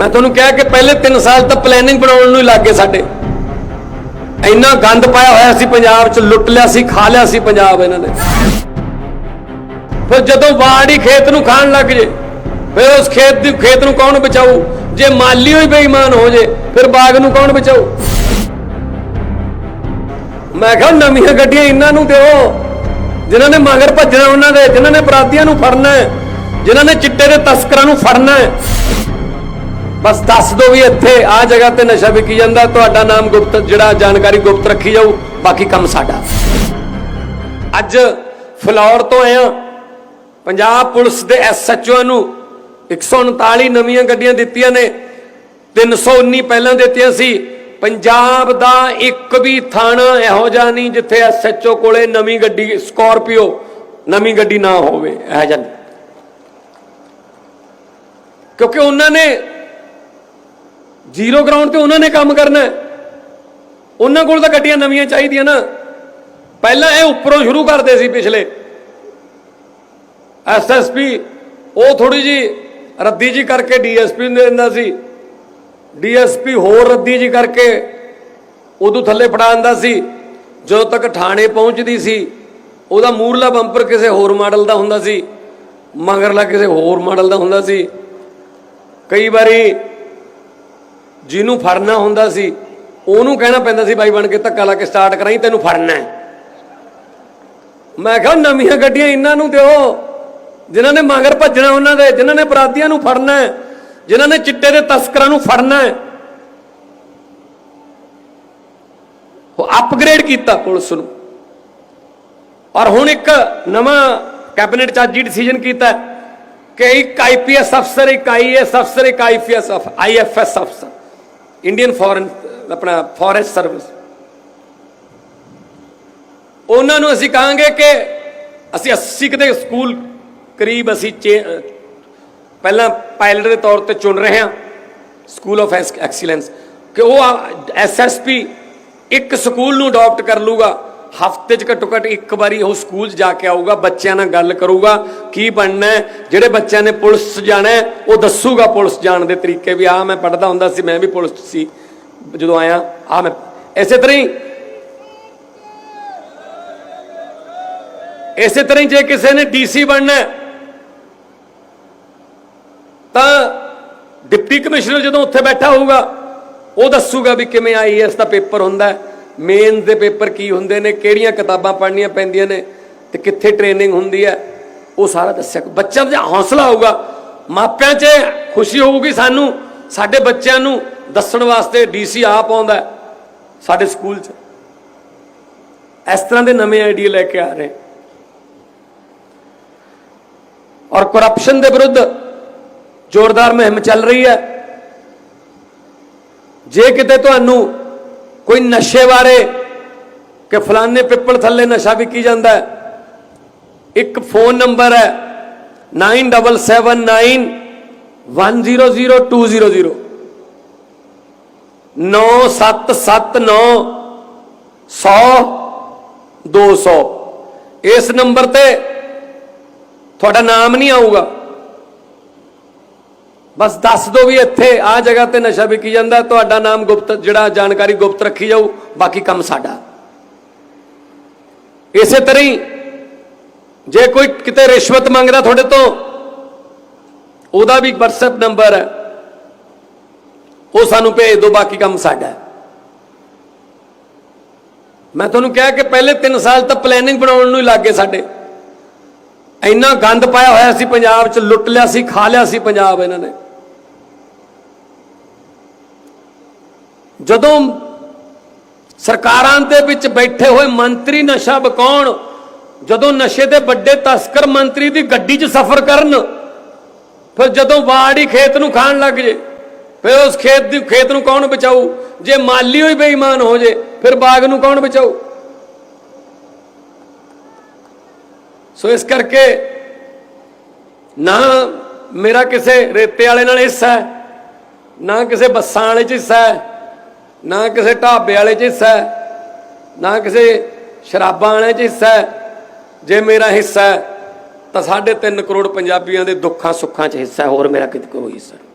ਮੈਂ ਤੁਹਾਨੂੰ ਕਿਹਾ ਕਿ ਪਹਿਲੇ 3 ਸਾਲ ਤਾਂ ਪਲੈਨਿੰਗ ਬਣਾਉਣ ਨੂੰ ਹੀ ਲੱਗ ਗਏ ਸਾਡੇ। ਇੰਨਾ ਗੰਦ ਪਾਇਆ ਹੋਇਆ ਸੀ ਪੰਜਾਬ 'ਚ, ਲੁੱਟ ਲਿਆ ਸੀ, ਖਾ ਲਿਆ ਸੀ ਪੰਜਾਬ ਇਹਨਾਂ ਨੇ। ਫਿਰ ਜਦੋਂ ਬਾੜੀ ਖੇਤ ਨੂੰ ਖਾਣ ਲੱਗ ਜੇ, ਫਿਰ ਉਸ ਖੇਤ ਦੀ, ਖੇਤ ਨੂੰ ਕੌਣ ਬਚਾਊ? ਜੇ ਮਾਲੀ ਹੋਈ ਬੇਈਮਾਨ ਹੋ ਜੇ, ਫਿਰ ਬਾਗ ਨੂੰ ਕੌਣ ਬਚਾਊ? ਮੈਂ ਕਿਹਾ ਨਵੀਆਂ ਗੱਡੀਆਂ ਇਹਨਾਂ ਨੂੰ ਦਿਓ, ਜਿਨ੍ਹਾਂ ਨੇ ਮਗਰ ਭੱਜਣਾ ਉਹਨਾਂ ਦੇ, ਜਿਨ੍ਹਾਂ ਨੇ ਅਪਰਾਧੀਆਂ ਨੂੰ ਫੜਨਾ ਹੈ, ਜਿਨ੍ਹਾਂ ਨੇ ਚਿੱਟੇ ਦੇ ਤਸਕਰਾਂ ਨੂੰ ਫੜਨਾ ਹੈ। ਬਸ ਦੱਸ ਦਿਓ ਵੀ ਇੱਥੇ ਆ ਜਗ੍ਹਾ ਤੇ ਨਸ਼ਾ ਵਿਕੀ ਜਾਂਦਾ, ਤੁਹਾਡਾ ਨਾਮ ਗੁਪਤ, ਜਿਹੜਾ ਜਾਣਕਾਰੀ ਗੁਪਤ ਰੱਖੀ ਜਾਊ, ਬਾਕੀ ਕੰਮ ਸਾਡਾ ਅੱਜ ਫਲੌਰ ਤੋਂ ਆਇਆ ਪੰਜਾਬ ਪੁਲਿਸ ਦੇ ਐਸਐਚਓ ਨੂੰ 139 ਨਵੀਆਂ ਗੱਡੀਆਂ ਦਿੱਤੀਆਂ ਨੇ 319 ਪਹਿਲਾਂ ਦਿੱਤੀਆਂ ਸੀ ਪੰਜਾਬ ਦਾ ਇੱਕ ਵੀ ਥਾਣਾ ਇਹੋ ਜਿਹਾ ਨਹੀਂ ਜਿੱਥੇ ਐਸਐਚਓ ਕੋਲੇ ਨਵੀਂ ਗੱਡੀ, ਸਕਾਰਪੀਓ ਨਵੀਂ ਗੱਡੀ ਨਾ ਹੋਵੇ, ਇਹ ਜਿਹਾ ਨਹੀਂ। ਕਿਉਂਕਿ ਉਹਨਾਂ ਨੇ ਜ਼ੀਰੋ ਗਰਾਊਂਡ ਤੇ ਉਹਨਾਂ ਨੇ ਕੰਮ ਕਰਨਾ ਹੈ। ਉਹਨਾਂ ਕੋਲ ਤਾਂ ਗੱਡੀਆਂ ਨਵੀਆਂ ਚਾਹੀਦੀਆਂ ਨਾ। ਪਹਿਲਾਂ ਇਹ ਉੱਪਰੋਂ ਸ਼ੁਰੂ ਕਰਦੇ ਸੀ ਪਿਛਲੇ। ਐਸਐਸਪੀ ਉਹ ਥੋੜੀ ਜੀ ਰੱਦੀ ਜੀ ਕਰਕੇ ਡੀਐਸਪੀ ਨੂੰ ਦੇ ਦਿੰਦਾ ਸੀ। ਡੀਐਸਪੀ ਹੋਰ ਰੱਦੀ ਜੀ ਕਰਕੇ ਉਦੋਂ ਥੱਲੇ ਫੜਾ ਦਿੰਦਾ ਸੀ। ਜਦੋਂ ਤੱਕ ਥਾਣੇ ਪਹੁੰਚਦੀ ਸੀ, ਉਹਦਾ ਮੂਰਲਾ ਬੰਪਰ ਕਿਸੇ ਹੋਰ ਮਾਡਲ ਦਾ ਹੁੰਦਾ ਸੀ। ਮਗਰਲਾ ਕਿਸੇ ਹੋਰ ਮਾਡਲ ਦਾ ਹੁੰਦਾ ਸੀ। ਕਈ ਵਾਰੀ ਜਿਹਨੂੰ ਫੜਨਾ ਹੁੰਦਾ ਸੀ, ਉਹਨੂੰ ਕਹਿਣਾ ਪੈਂਦਾ ਸੀ, ਬਾਈ ਬਣ ਕੇ ਧੱਕਾ ਲਾ ਕੇ ਸਟਾਰਟ ਕਰਾਈ, ਤੈਨੂੰ ਫੜਨਾ ਹੈ। ਮੈਂ ਕਿਹਾ, ਨਵੀਆਂ ਗੱਡੀਆਂ ਇਹਨਾਂ ਨੂੰ ਦਿਓ, ਜਿਨ੍ਹਾਂ ਨੇ ਮਗਰ ਭੱਜਣਾ ਉਹਨਾਂ ਦੇ, ਜਿਨ੍ਹਾਂ ਨੇ ਅਪਰਾਧੀਆਂ ਨੂੰ ਫੜਨਾ ਹੈ, ਜਿਨ੍ਹਾਂ ਨੇ ਚਿੱਟੇ ਦੇ ਤਸਕਰਾਂ ਨੂੰ ਫੜਨਾ ਹੈ। ਉਹ ਅਪਗ੍ਰੇਡ ਕੀਤਾ ਪੁਲਿਸ ਨੂੰ। ਔਰ ਹੁਣ ਇੱਕ ਨਵਾਂ ਕੈਬਨਿਟ ਚ ਅੱਜ ਹੀ ਡਿਸੀਜਨ ਕੀਤਾ ਕਿ ਇੱਕ ਆਈਪੀਐਸ ਅਫਸਰ ਇੱਕ ਆਈਐਸ ਅਫਸਰ ਇੱਕ ਆਈਪੀਐਸ ਆਈਐਫਐਸ ਅਫਸਰ ਇੰਡੀਅਨ ਫੋਰਨ ਆਪਣਾ ਫੋਰੈਸਟ ਸਰਵਿਸ ਉਹਨਾਂ ਨੂੰ ਅਸੀਂ ਕਹਾਂਗੇ ਕਿ ਅਸੀਂ 80 ਕਿਤੇ ਸਕੂਲ ਕਰੀਬ ਅਸੀਂ ਚੇ- ਪਹਿਲਾਂ ਪਾਇਲਟ ਦੇ ਤੌਰ ਤੇ ਚੁਣ ਰਹੇ ਹਾਂ ਸਕੂਲ ਆਫ ਐਕਸੀਲੈਂਸ ਕਿ ਉਹ ਐਸਐਸਪੀ ਇੱਕ ਸਕੂਲ ਨੂੰ ਅਡਾਪਟ ਕਰ ਲੂਗਾ ਹਫ਼ਤੇ 'ਚ ਘੱਟੋ ਘੱਟ ਇੱਕ ਵਾਰੀ ਉਹ ਸਕੂਲ 'ਚ ਜਾ ਕੇ ਆਊਗਾ, ਬੱਚਿਆਂ ਨਾਲ ਗੱਲ ਕਰੂਗਾ, ਕੀ ਬਣਨਾ ਜਿਹੜੇ ਬੱਚਿਆਂ ਨੇ ਪੁਲਿਸ ਜਾਣਾ ਉਹ ਦੱਸੂਗਾ ਪੁਲਿਸ ਜਾਣ ਦੇ ਤਰੀਕੇ ਵੀ ਆ ਮੈਂ ਪੜਦਾ ਹੁੰਦਾ ਸੀ, ਮੈਂ ਵੀ ਪੁਲਿਸ ਸੀ, ਜਦੋਂ ਆਇਆ ਆ ਮੈਂ, ਇਸੇ ਤਰ੍ਹਾਂ ਹੀ। ਇਸੇ ਤਰ੍ਹਾਂ ਹੀ ਜੇ ਕਿਸੇ ਨੇ ਡੀਸੀ ਬਣਨਾ ਤਾਂ ਡਿਪਟੀ ਕਮਿਸ਼ਨਰ ਜਦੋਂ ਉੱਥੇ ਬੈਠਾ ਹੋਊਗਾ, ਉਹ ਦੱਸੂਗਾ ਵੀ ਕਿਵੇਂ ਆਈਐਸ ਦਾ ਪੇਪਰ ਹੁੰਦਾ ਮੇਨ ਦੇ ਪੇਪਰ ਕੀ ਹੁੰਦੇ ਨੇ, ਕਿਹੜੀਆਂ ਕਿਤਾਬਾਂ ਪੜ੍ਹਨੀਆਂ ਪੈਂਦੀਆਂ ਨੇ ਤੇ ਕਿੱਥੇ ਟ੍ਰੇਨਿੰਗ ਹੁੰਦੀ ਹੈ, ਉਹ ਸਾਰਾ ਦੱਸਿਆ ਬੱਚਿਆਂ ਦਾ ਹੌਸਲਾ ਹੋਊਗਾ, ਮਾਪਿਆਂ 'ਚ ਖੁਸ਼ੀ ਹੋਊਗੀ ਸਾਨੂੰ, ਸਾਡੇ ਬੱਚਿਆਂ ਨੂੰ ਦੱਸਣ ਵਾਸਤੇ ਡੀਸੀ ਆਪ ਆਉਂਦਾ ਸਾਡੇ ਸਕੂਲ 'ਚ। ਇਸ ਤਰ੍ਹਾਂ ਦੇ ਨਵੇਂ ਆਈਡੀਆ ਲੈ ਕੇ ਆ ਰਹੇ ਔਰ ਕਰਪਸ਼ਨ ਦੇ ਵਿਰੁੱਧ ਜ਼ੋਰਦਾਰ ਮੁਹਿੰਮ ਚੱਲ ਰਹੀ ਹੈ। ਜੇ ਕਿਤੇ ਤੁਹਾਨੂੰ ਕੋਈ ਨਸ਼ੇ ਬਾਰੇ ਕਿ ਫਲਾਣੇ ਪਿੱਪਲ ਥੱਲੇ ਨਸ਼ਾ ਵਿਕੀ ਜਾਂਦਾ ਹੈ? ਇੱਕ ਫੋਨ ਨੰਬਰ ਹੈ 9779100200 9779 100 200 ਇਸ ਨੰਬਰ ਤੇ ਤੁਹਾਡਾ ਨਾਮ ਨਹੀਂ ਆਊਗਾ। ਬਸ ਦੱਸ ਦਿਓ ਵੀ ਇੱਥੇ ਆ ਜਗ੍ਹਾ ਤੇ ਨਸ਼ਾ ਵਿਕੀ ਜਾਂਦਾ, ਤੁਹਾਡਾ ਨਾਮ ਗੁਪਤ, ਜਿਹੜਾ ਜਾਣਕਾਰੀ ਗੁਪਤ ਰੱਖੀ ਜਾਊ, ਬਾਕੀ ਕੰਮ ਸਾਡਾ। ਇਸੇ ਤਰ੍ਹਾਂ ਹੀ ਜੇ ਕੋਈ ਕਿਤੇ ਰਿਸ਼ਵਤ ਮੰਗਦਾ ਤੁਹਾਡੇ ਤੋਂ, ਉਹਦਾ ਵੀ WhatsApp ਨੰਬਰ ਹੈ। ਉਹ ਸਾਨੂੰ ਭੇਜ ਦਿਓ ਬਾਕੀ ਕੰਮ ਸਾਡਾ ਮੈਂ ਤੁਹਾਨੂੰ ਕਿਹਾ ਕਿ ਪਹਿਲੇ 3 ਸਾਲ ਤਾਂ ਪਲੈਨਿੰਗ ਬਣਾਉਣ ਨੂੰ ਹੀ ਲੱਗ ਗਏ ਸਾਡੇ। ਇੰਨਾ ਗੰਦ ਪਾਇਆ ਹੋਇਆ ਸੀ ਪੰਜਾਬ 'ਚ, ਲੁੱਟ ਲਿਆ ਸੀ, ਖਾ ਲਿਆ ਸੀ ਪੰਜਾਬ ਇਹਨਾਂ ਨੇ। ਜਦੋਂ ਸਰਕਾਰਾਂ ਦੇ ਵਿੱਚ ਬੈਠੇ ਹੋਏ ਮੰਤਰੀ ਨਸ਼ਾ ਬਕਾਉਣ, ਜਦੋਂ ਨਸ਼ੇ ਦੇ ਵੱਡੇ ਤਸਕਰ ਮੰਤਰੀ ਦੀ ਗੱਡੀ 'ਚ ਸਫ਼ਰ ਕਰਨ, ਫਿਰ ਜਦੋਂ ਬਾੜੀ ਖੇਤ ਨੂੰ ਖਾਣ ਲੱਗ ਜੇ, ਫਿਰ ਉਸ ਖੇਤ ਦੀ, ਖੇਤ ਨੂੰ ਕੌਣ ਬਚਾਊ? ਜੇ ਮਾਲੀ ਹੋਈ ਬੇਈਮਾਨ ਹੋ ਜੇ, ਫਿਰ ਬਾਗ ਨੂੰ ਕੌਣ ਬਚਾਊ? ਸੋ ਇਸ ਕਰਕੇ ਨਾ ਮੇਰਾ ਕਿਸੇ ਰੇਤੇ ਵਾਲੇ ਨਾਲ ਹਿੱਸਾ ਹੈ, ਨਾ ਕਿਸੇ ਬੱਸਾਂ ਵਾਲੇ 'ਚ ਹਿੱਸਾ ਹੈ ਨਾ ਕਿਸੇ ਢਾਬੇ ਵਾਲੇ 'ਚ ਹਿੱਸਾ ਨਾ ਕਿਸੇ ਸ਼ਰਾਬਾਂ ਵਾਲੇ 'ਚ ਹਿੱਸਾ ਜੇ ਮੇਰਾ ਹਿੱਸਾ ਹੈ, ਤਾਂ 3.5 ਕਰੋੜ ਪੰਜਾਬੀਆਂ ਦੇ ਦੁੱਖਾਂ ਸੁੱਖਾਂ 'ਚ ਹਿੱਸਾ ਹੋਰ ਮੇਰਾ ਕਿਤੇ ਕੋਈ ਹਿੱਸਾ? ਨਹੀਂ